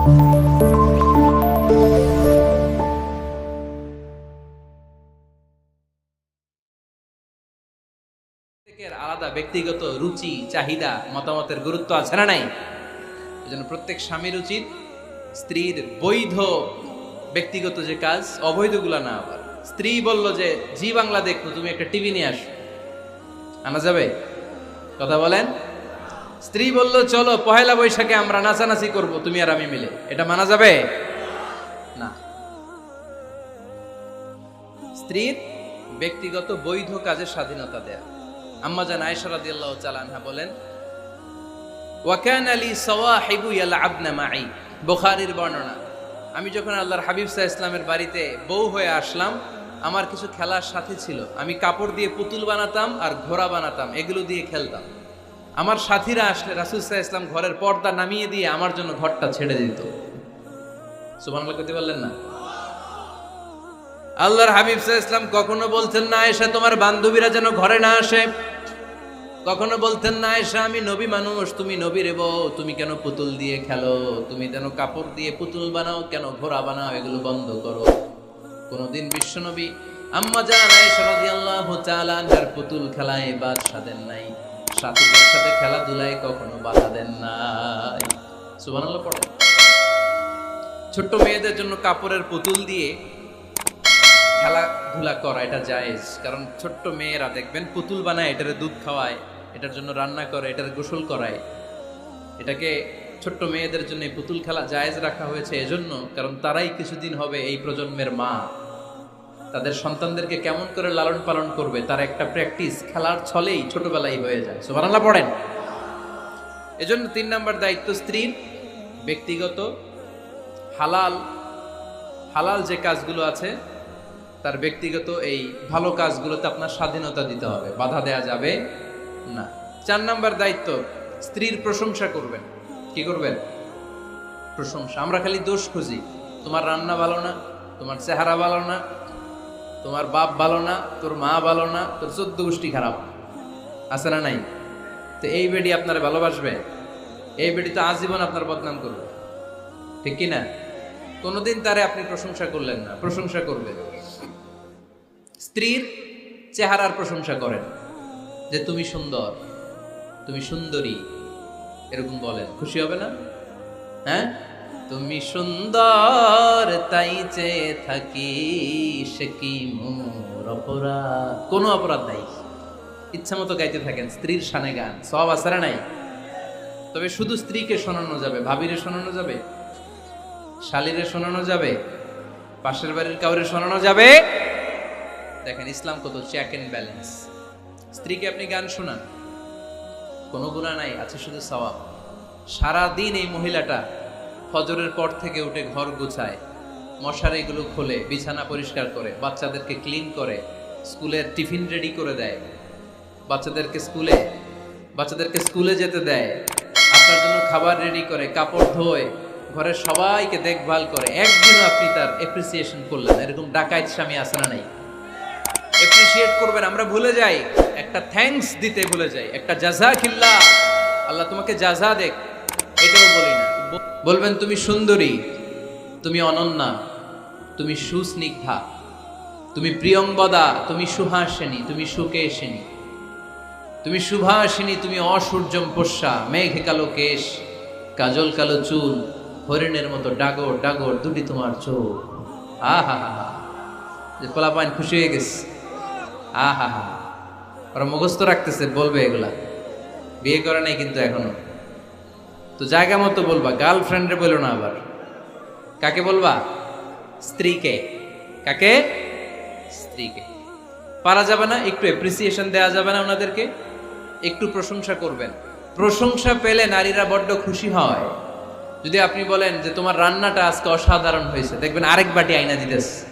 আলাদা ব্যক্তিগত রুচি, চাহিদা, মতামতের গুরুত্ব আছে না নাই? এজন্য প্রত্যেক স্বামীর উচিত স্ত্রীর বৈধ ব্যক্তিগত যে কাজ, অবৈধগুলা না আবার স্ত্রী বলল যে, জি বাংলা দেখব, তুমি একটা টিভি নিয়ে আসো। আনা যাবে? কথা বলেন? স্ত্রী বলল, চলো, পহেলা বৈশাখে আমরা নাচানাচি করব, তুমি আর আমি মিলে। এটা মানা যাবে? না। স্ত্রীর ব্যক্তিগত বৈধ কাজের স্বাধীনতা দেয়া। আম্মা জান আয়েশা রাদিয়াল্লাহু তাআলা বলেন ওয়াকান আলী সাওয়াহিবু ইয়ালআবনা মাই বুখারীর বর্ণনা, আমি যখন আল্লাহর হাবিব সাল্লাল্লাহু ইসলামের বাড়িতে বউ হয়ে আসলাম, আমার কিছু খেলার সাথে ছিল। আমি কাপড় দিয়ে পুতুল বানাতাম আর ঘোড়া বানাতাম, এগুলো দিয়ে খেলতাম। আমার সাথীরা আসলে রাসূল সাল্লাল্লাহু ইসলাম ঘরের পর্দা নামিয়ে দিয়ে আমার জন্য ঘরটা ছেড়ে দিত। সুবহানাল্লাহ করতে পারলেন না? আল্লাহর হাবিব সাল্লাল্লাহু ইসলাম কখনো বলতেন, না এসে তোমার বান্ধবীরা যেন ঘরে না আসে। কখনো বলতেন, না এসে আমি নবী মানুষ, তুমি নবী রেব তুমি কেন পুতুল দিয়ে খেলো? তুমি যেন কাপড় দিয়ে পুতুল বানাও, কেন ঘোড়া বানাও, এগুলো বন্ধ করো? কোনোদিন বিশ্বনবী আম্মা জান আয়েশা রাদিয়াল্লাহু তাআলা পুতুল খেলায় বাদ দেন নাই। সাথীদের সাথে খেলাধুলায় কখনো বাধা দেন নাই। সুবহানাল্লাহ পড়ে ছোট্ট মেয়েদের জন্য কাপড়ের পুতুল দিয়ে খেলাধুলা করা এটা জায়েজ, কারণ ছোট্ট মেয়েরা দেখবেন পুতুল বানায়, এটারে দুধ খাওয়ায়, এটার জন্য রান্না করে, এটার গোসল করায়। এটাকে ছোট্ট মেয়েদের জন্য পুতুল খেলা জায়েজ রাখা হয়েছে এজন্য, কারণ তারাই কিছুদিন হবে এই প্রজন্মের মা। তাদের সন্তানদেরকে কেমন করে লালন পালন করবে, তার একটা প্র্যাকটিস খেলার ছলেই ছোটবেলায় হয়ে যায়। সুবহানাল্লাহ, পড়েন। এজন্য তিন নম্বর দায়িত্ব স্ত্রীর, ব্যক্তিগত, হালাল হালাল যে কাজগুলো আছে, তার ব্যক্তিগত এই ভালো কাজগুলোতে আপনার স্বাধীনতা দিতে হবে, বাধা দেয়া যাবে না। চার নাম্বার দায়িত্ব, স্ত্রীর প্রশংসা করবেন। কি করবেন? প্রশংসা। আমরা খালি দোষ খুঁজি। তোমার রান্না ভালো না, তোমার চেহারা ভালো না তোমার বাপ ভালো না, তোর মা ভালো না, তোর চোদ্দ গোষ্ঠী খারাপ। আছে না নাই? তো এই বেডি আপনারা ভালোবাসবে? এই বেডি তো আজীবন আপনার বদনাম করবে। ঠিক কি না কোনোদিন তারে আপনি প্রশংসা করলেন না, প্রশংসা করবেন। স্ত্রীর চেহারার প্রশংসা করেন যে, তুমি সুন্দর, তুমি সুন্দরী, এরকম বলেন। খুশি হবে না? হ্যাঁ? তুমি সুন্দর, তাই চেয়ে থাকি সে কি মোর অপরাধ? কোনো অপরাধ নাই। ইচ্ছা মতো গাইতে থাকেন, স্ত্রীর সানে গান। সব আসারে নাই। তবে শুধু স্ত্রীকে শোনানো যাবে, ভাবিরে শোনানো যাবে, শালিরে শোনানো যাবে, পাশের বাড়ির কাউরে শোনানো যাবে। দেখেন, ইসলাম কত চেক এন্ড ব্যালেন্স স্ত্রীকে আপনি গান শোনান, কোনো গুণা নাই, আছে শুধু সওয়াব। সারাদিন এই মহিলাটা ফজরের পর থেকে উঠে ঘর গুছায়। মশারিগুলো খোলে, বিছানা পরিষ্কার করে, বাচ্চাদেরকে ক্লিন করে, স্কুলের টিফিন রেডি করে দেয়। বাচ্চাদেরকে স্কুলে বাচ্চাদেরকে স্কুলে যেতে দেয়। আপনার জন্য খাবার রেডি করে, কাপড় ধোয়, ঘরের সবাইকে দেখভাল করে। একদিনও আপনি তার এপ্রিসিয়েশন করলেন এরকম ডাকাইত স্বামী আসে না নাই? এপ্রিসিয়েট করবেন, আমরা ভুলে যাই। একটা থ্যাঙ্কস দিতে ভুলে যাই। একটা জাজা খিল্লা আল্লাহ তোমাকে জাজা দেখ। এটাও বলি বলবেন, তুমি সুন্দরী, তুমি অনন্যা, তুমি সুস্নিগ্ধা, তুমি প্রিয়ংবদা তুমি সুহাসিনী, তুমি সুকেশিনী, তুমি সুভাষিনী তুমি অসূর্যম পোষা মেঘে কালো কেশ, কাজল কালো চুল, হরিণের মতো ডাগর ডাগর দুটি তোমার চোখ। আহা হা হা পোলাপাইন খুশি হয়ে গেছে। আহা হা ওরা মুখস্থ রাখতেছে, বলবে এগুলা। বিয়ে করে নাই কিন্তু এখনও। তো জায়গা মতো বলবা গার্লফ্রেন্ডে বলো না আবার। কাকে বলবা? স্ত্রীকে। কাকে? স্ত্রীকে। পারা যাবে না, একটু এপ্রিসিয়েশন দেওয়া যাবে না ওনাদেরকে। একটু প্রশংসা করবেন। প্রশংসা পেলে নারীরা বড্ড খুশি হয়। যদি আপনি বলেন যে তোমার রান্নাটা আজকে অসাধারণ হয়েছে, দেখবেন আরেক বাটি আইনা দিতেছে।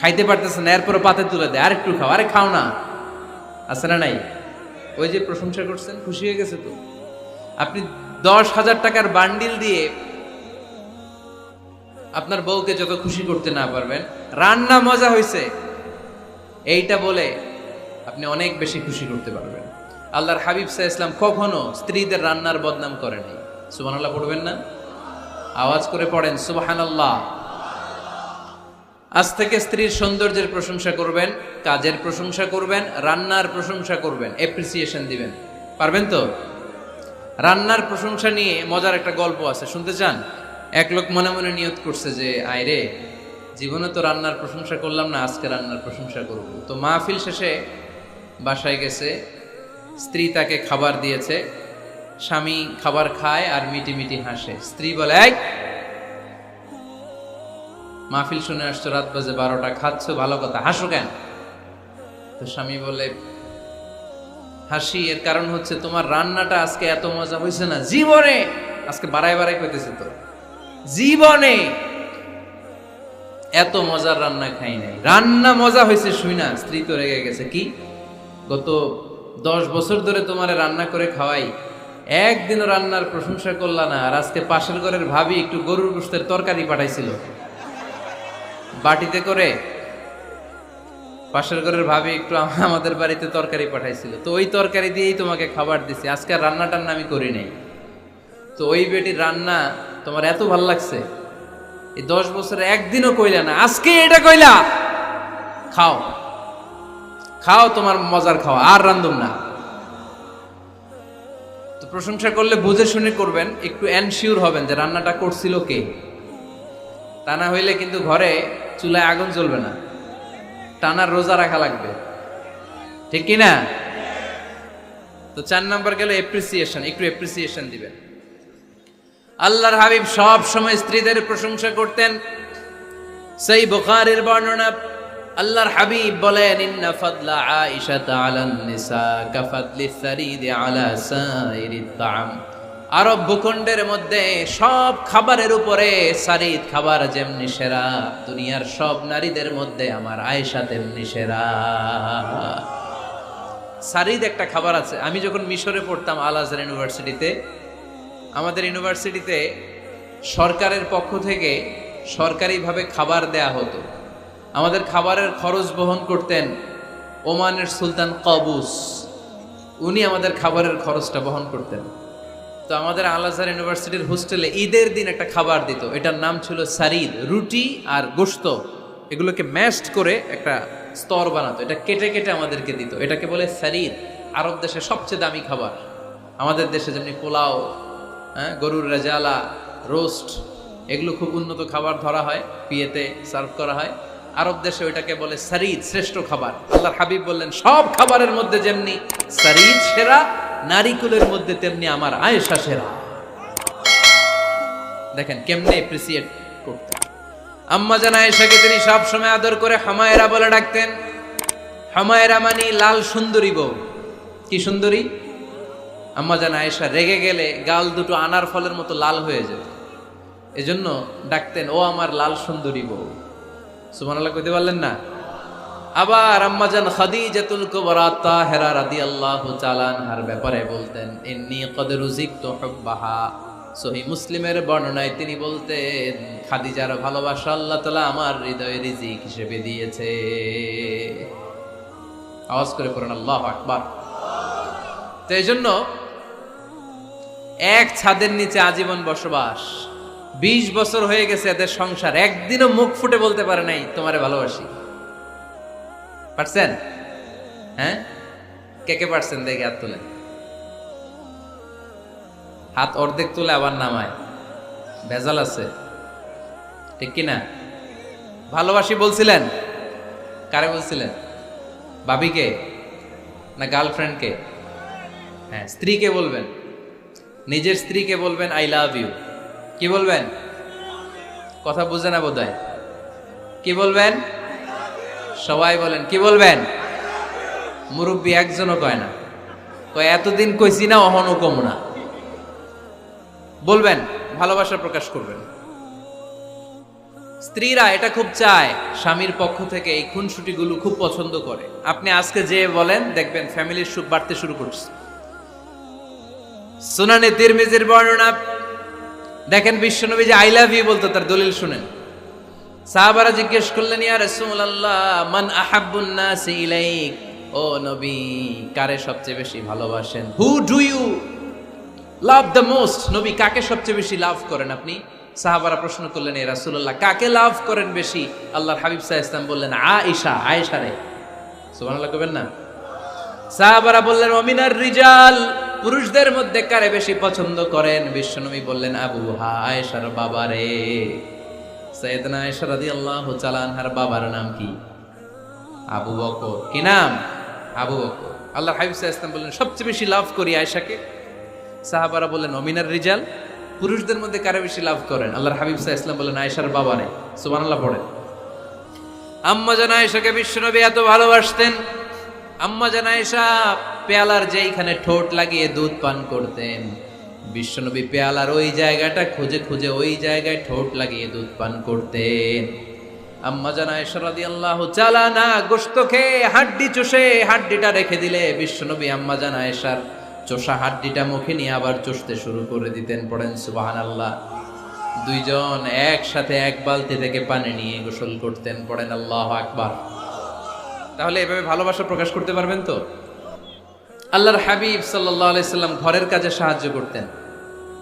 খাইতে পারতেছে না এরপরে পাতে তুলে দেয়। আরেকটু খাও, আরে খাও না। আছে না নাই? ওই যে প্রশংসা করছেন, খুশি হয়ে গেছে তো? আপনি দশ হাজার টাকার বান্ডিল দিয়ে আপনার বউকে যত খুশি করতে না পারবেন, রান্না মজা হয়েছে এইটা বলে আপনি অনেক বেশি খুশি করতে পারবেন। আল্লাহর হাবিব সাহা ইসলাম কখনো স্ত্রীদের রান্নার বদনাম করেনি সুবহানাল্লাহ পড়বেন না? আওয়াজ করে পড়েন, সুবহানাল্লাহ। আজ থেকে স্ত্রীর সৌন্দর্যের প্রশংসা করবেন, কাজের প্রশংসা করবেন, রান্নার প্রশংসা করবেন এপ্রিসিয়েশন দিবেন। পারবেন তো? রান্নার প্রশংসা নিয়ে মজার একটা গল্প আছে শুনতে চান? এক লোক মনে মনে নিয়ত করছে যে আয়রে জীবনে তো রান্নার প্রশংসা করলাম না আজকে রান্নার প্রশংসা করব। তো মাহফিল শেষে বাসায় গেছে স্ত্রী তাকে খাবার দিয়েছে স্বামী খাবার খায় আর মিটি মিটি হাসে। স্ত্রী বলে "এই, মাহফিল শুনে আসছো রাত বাজে বারোটা খাচ্ছ ভালো কথা হাসো কেন? তো স্বামী বলে হাসি, এর কারণ হচ্ছে তোমার রান্নাটা আজকে এত মজা হয়েছে না। জীবনে, আজকে বাড়াই বাড়াই পেতেছে তো। জীবনে এত মজার রান্না খাই নাই। রান্না মজা হয়েছে শুই না, স্ত্রী তো রেগে গেছে। কি? গত দশ বছর ধরে তোমার রান্না করে খাওয়াই। একদিনও রান্নার প্রশংসা করলা না, আর আজকে পাশের ঘরের ভাবি একটু গরুর গোস্তের তরকারি পাঠাইছিল। বাটিতে করে পাশের ঘরের ভাবি একটু আমাদের বাড়িতে তরকারি পাঠাইছিল। তো ওই তরকারি দিয়েই তোমাকে খাবার দিছি। আজকে রান্না টান্না আমি করি নাই। তো ওই বেটির রান্না তোমার এত ভালো লাগছে। এই দশ বছরে একদিনও কইলা না আজকে এটা কইলা। খাও। খাও, তোমার মজার খাওয়া, আর রান্ধুম না। তো প্রশংসা করলে বুঝে শুনে করবেন, একটু এনশিওর হবেন যে রান্নাটা করছিল কে। তা না হইলে কিন্তু ঘরে চুলায় আগুন জ্বলবে না। টানার রোজা রাখা লাগবে। ঠিক কি না তো চার নাম্বার গেল এপ্রিসিয়েশন একটু এপ্রিসিয়েশন দিবেন। আল্লাহর হাবিব সব সময় স্ত্রীদের প্রশংসা করতেন। সেই বুখারীর বর্ণনা, আল্লাহর হাবিব বলেন, ইন্না ফাদলা আয়েশা আলান নিসা কাফাদলি সারিদ আলা সাইরিত তাআম। আরব ভূখণ্ডের মধ্যে সব খাবারের উপরে সারিদ খাবার যেমনি সেরা, দুনিয়ার সব নারীদের মধ্যে আমার আয়েশা তেমনি সেরা। সারিদ একটা খাবার আছে। আমি যখন মিশরে পড়তাম আল আজহার ইউনিভার্সিটিতে, আমাদের ইউনিভার্সিটিতে সরকারের পক্ষ থেকে সরকারিভাবে খাবার দেয়া হতো। আমাদের খাবারের খরচ বহন করতেন ওমানের সুলতান কবুস। উনি আমাদের খাবারের খরচটা বহন করতেন। তো আমাদের আল আজহার ইউনিভার্সিটির হোস্টেলে ঈদের দিন একটা খাবার দিত। এটার নাম ছিল সারিদ, রুটি আর গোশত। এগুলোকে ম্যাশড করে একটা স্তর বানাতো। এটা কেটে কেটে আমাদেরকে দিত। এটাকে বলে সারিদ, আরব দেশে সবচেয়ে দামি খাবার। আমাদের দেশে যেমনি পোলাও হ্যাঁ গরুর রেজালা, রোস্ট, এগুলো খুব উন্নত খাবার ধরা হয় বিয়েতে সার্ভ করা হয়। আরব দেশে ওইটাকে বলে সারিদ, শ্রেষ্ঠ খাবার। আল্লাহর হাবিব বললেন, সব খাবারের মধ্যে যেমনি সারিদ সেরা নারিকুলের মধ্যে তেমনি আমার আয়েশা সেরা। দেখেন কেমনে এপ্রিসিয়েট করতেন। আম্মা জান আয়েশাকে তিনি সব সময় আদর করে হামায়রা বলে ডাকতেন। হামায়রা মানি লাল সুন্দরী বউ। কি সুন্দরী? আম্মা জান আয়েশা রেগে গেলে গাল দুটো আনার ফলের মতো লাল হয়ে যেত। এজন্য ডাকতেন, ও আমার লাল সুন্দরী বউ। সুবহানাল্লাহ কইতে পারলেন না? আবার আম্মাজান খাদিজাতুল কুবরা তাহেরা রাদিয়াল্লাহু তাআলা আনহার ব্যাপারে বলতেন, ইন্নী কদ রুজিকতু হুব্বাহা। সহি মুসলিমের বর্ণনায় তিনি বলতেন, খাদিজার ভালোবাসা আল্লাহ তাআলা আমার হৃদয়ে রিজিক হিসেবে দিয়েছে। আওয়াজ করে পড়েন, আল্লাহু আকবার। তো এই জন্য এক ছাদের নিচে আজীবন বসবাস, বিশ বছর হয়ে গেছে এদের সংসার, একদিনও মুখ ফুটে বলতে পারে নাই, তোমারে ভালোবাসি। পারছেন? হ্যাঁ? কে কে পারছেন দেখে হাত তুলে হাত অর্ধেক তুলে আবার নামায়। ভেজাল আছে। ঠিক কি না? ভালোবাসি বলছিলেন। কারে বলছিলেন? ভাবিকে? না গার্লফ্রেন্ডকে? হ্যাঁ স্ত্রীকে বলবেন। নিজের স্ত্রীকে বলবেন, আই লাভ ইউ। কি বলবেন? কথা বুঝে না বোধ হয় কি বলবেন? সবাই বলেন, কি বলবেন? মুরব্বী একজনও কয় না। কয়, এতদিন কইছি না, অহনও কম না। বলবেন, ভালোবাসা প্রকাশ করবেন। স্ত্রীরা এটা খুব চায়, স্বামীর পক্ষ থেকে এই খুনসুটিগুলো খুব পছন্দ করে। আপনি আজকে যে বলেন, দেখবেন ফ্যামিলির সুখ বাড়তে শুরু করছে। সুনানে তিরমিজির বর্ণনা, দেখেন বিশ্বনবী যে আই লাভ ইউ বলতো, তার দলিল শুনেন। সাহাবারা জিজ্ঞেস করলেন, ইয়া রাসূলুল্লাহ, মান আহাব্বুন নাস ইলাইক? ও নবী, কারে সবচেয়ে বেশি ভালোবাসেন? Who do you love the most? নবী, কাকে সবচেয়ে বেশি লাভ করেন আপনি? সাহাবারা প্রশ্ন করলেন, এ রাসূলুল্লাহ, কাকে লাভ করেন বেশি? আল্লাহর হাবিব সাল্লাল্লাহু আলাইহি বললেন, আয়েশা আয়েশা রে। সুবহানাল্লাহ কবেন না? সাহাবারা বললেন অমিনার রিজাল, পুরুষদের মধ্যে কারে বেশি পছন্দ করেন? বিশ্বনবী বললেন, আবু হা, আয়েশার বাবা রে। সৈয়দনা আয়েশা রাদিয়াল্লাহু তাআলা আনহার বাবার নাম কি? আবু বকর। কি নাম? আবু বকর। আল্লাহ হাবিব সাল্লাল্লাহু বললেন, সবচেয়ে বেশি লাভ করি আয়েশাকে। সাহাবারা বললেন, অমিনার রিজাল? পুরুষদের মধ্যে কারে বেশি লাভ করেন? আল্লাহর হাবিব সাল্লাল্লাহু বললেন, আয়েশার বাবা রে সুবহানাল্লাহ পড়েন। আম্মা জান আয়েশাকে বিশ্বনবী এত ভালোবাসতেন। আম্মা জান আয়েশা পেয়ালার যেইখানে ঠোঁট লাগিয়ে দুধ পান করতেন। বিশ্বনবী পেয়ালার ওই জায়গাটা খুঁজে খুঁজে ওই জায়গায় ঠোঁট লাগিয়ে দুধ পান করতেন। আম্মা জান আয়েশা রাদিয়াল্লাহু চালা না গোশত খেয়ে হাড্ডি চষে হাড্ডিটা রেখে দিলে বিশ্বনবী আম্মা জান আয়েশার চোষা হাড্ডিটা মুখে নিয়ে আবার চষতে শুরু করে দিতেন পড়েন সুবহানাল্লাহ। দুইজন একসাথে এক বালতি থেকে পানি নিয়ে গোসল করতেন পড়েন আল্লাহ আকবার। তাহলে এভাবে ভালোবাসা প্রকাশ করতে পারবেন তো? আল্লাহর হাবিব সাল্লাহ আলাইসাল্লাম ঘরের কাজে সাহায্য করতেন।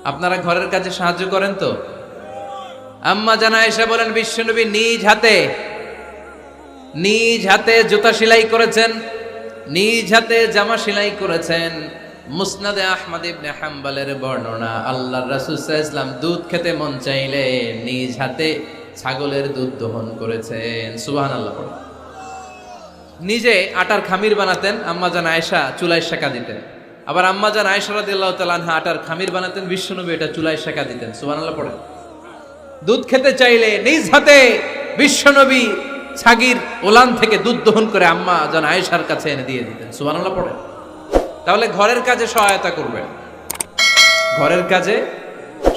আপনারা ঘরের কাজে সাহায্য করেন তো? আম্মা জানা এসে বলেন, বিশ্বনবী নিজ হাতে নিজ হাতে জুতা সেলাই করেছেন, নিজ হাতে জামা সেলাই করেছেন। মুসনাদে আহমদ ইবনে হাম্বালের বর্ণনা, আল্লাহর রাসূল সাল্লাল্লাহু দুধ খেতে মন চাইলে নিজ হাতে ছাগলের দুধ দহন করেছেন। সুবহানাল্লাহ। পড়ে নিজে আটার খামির বানাতেন আম্মাজান আয়েশা চুলায় শেখা দিতেন। আবার আম্মাজান আয়েশা রাদিয়াল্লাহু তাআলা আনহা আটার খামির বানাতেন, বিশ্বনবী এটা চুলায় শেখা দিতেন, সুবহানাল্লাহ পড়ে দুধ খেতে চাইলে নিজ হাতে বিশ্বনবী ছাগির ওলান থেকে দুধ দহন করে আম্মা জান আয়েশার কাছে এনে দিয়ে দিতেন, সুবহানাল্লাহ পড়ে তাহলে ঘরের কাজে সহায়তা করবেন। ঘরের কাজে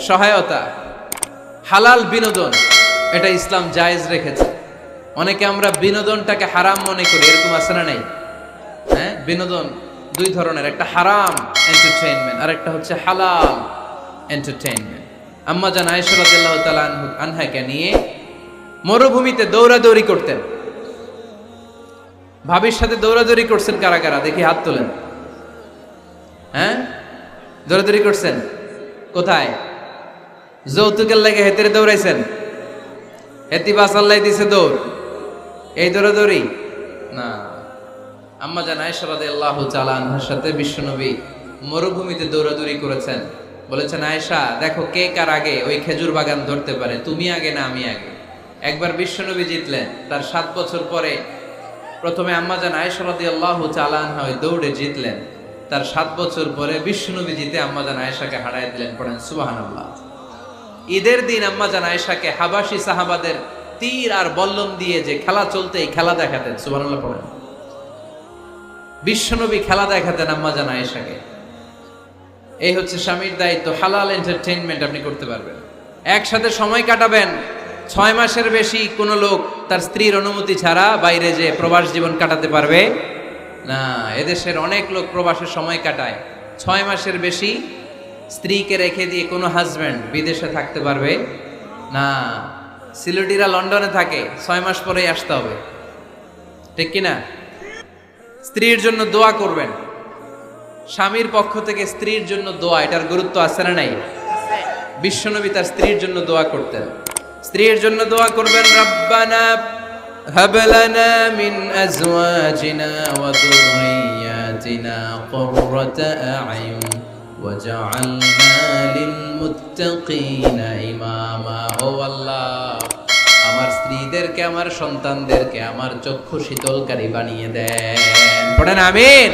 সহায়তা, হালাল বিনোদন, এটা ইসলাম জায়েজ রেখেছে। অনেকে আমরা বিনোদনটাকে হারাম মনে করি, এরকম আছে না নাই? হ্যাঁ বিনোদন দুই ধরনের, একটা হারাম এন্টারটেইনমেন্ট আর একটা হচ্ছে হালাল এন্টারটেইনমেন্ট আম্মা জান আয়েশা রাদিয়াল্লাহু তাআলা আনহু- আনহাকে নিয়ে মরুভূমিতে দৌড়াদৌড়ি করতেন। ভাবির সাথে দৌড়াদৌড়ি করছেন কারা কারা? দেখি হাত তোলেন। হ্যাঁ? দৌড়াদৌড়ি করছেন? কোথায়? যৌতুকের লাগে হেতেরে দৌড়াইছেন? হেতি বাসাল্লাই দিছে দৌড়। এই দৌড়াদৌড়ি? না। আম্মা জান আয়েশা রাদিয়াল্লাহু তাআলা আনহার সাথে বিশ্বনবী মরুভূমিতে দৌড়াদৌড়ি করেছেন। বলেছেন, আয়েশা, দেখো কে কার আগে ওই খেজুর বাগান ধরতে পারে, তুমি আগে না আমি আগে। একবার বিশ্বনবী জিতলেন। তার সাত বছর পরে প্রথমে আম্মা জান আয়েশা রাদিয়াল্লাহু তাআলা আনহা ওই দৌড়ে জিতলেন। তার সাত বছর পরে বিশ্বনবী জিতে আম্মা জান আয়েশাকে হারায় দিলেন, পড়েন সুবহানাল্লাহ। ঈদের দিন আম্মা জান আয়েশাকে হাবাসি সাহাবাদের তীর আর বল্লম দিয়ে যে খেলা চলতে এই খেলা দেখাতেন, সুবহানাল্লাহ, পড়েন। বিশ্বনবী খেলা দেখাতেন আম্মা জান আয়েশাকে। এই হচ্ছে স্বামীর দায়িত্ব, হালাল এন্টারটেনমেন্ট আপনি করতে পারবেন। একসাথে সময় কাটাবেন, ছয় মাসের বেশি কোনো লোক তার স্ত্রীর অনুমতি ছাড়া বাইরে যে প্রবাস জীবন কাটাতে পারবে, না, এদেশের অনেক লোক প্রবাসের সময় কাটায়। ছয় মাসের বেশি স্ত্রীকে রেখে দিয়ে কোনো হাজব্যান্ড বিদেশে থাকতে পারবে, না, সিলেটিরা লন্ডনে থাকে, ছয় মাস পরেই আসতে হবে। ঠিক কিনা? স্ত্রীর জন্য দোয়া করবেন। স্বামীর পক্ষ থেকে স্ত্রীর জন্য দোয়া, এটার গুরুত্ব আছে না নাই? বিশ্বনবী তার স্ত্রীর জন্য দোয়া করতেন। স্ত্রীর জন্য দোয়া করবেন, রব্বানা হাবলানা মিন আজওয়াজিনা ওয়া যুররিয়াতিনা কুররাতা আয়ুন ওয়াজআলনা লিল মুত্তাকিনা ইমামা ও আল্লাহ। আমার স্ত্রীদেরকে আমার সন্তানদেরকে আমার চক্ষু শীতলকারী বানিয়ে দেন। পড়েন আমিন।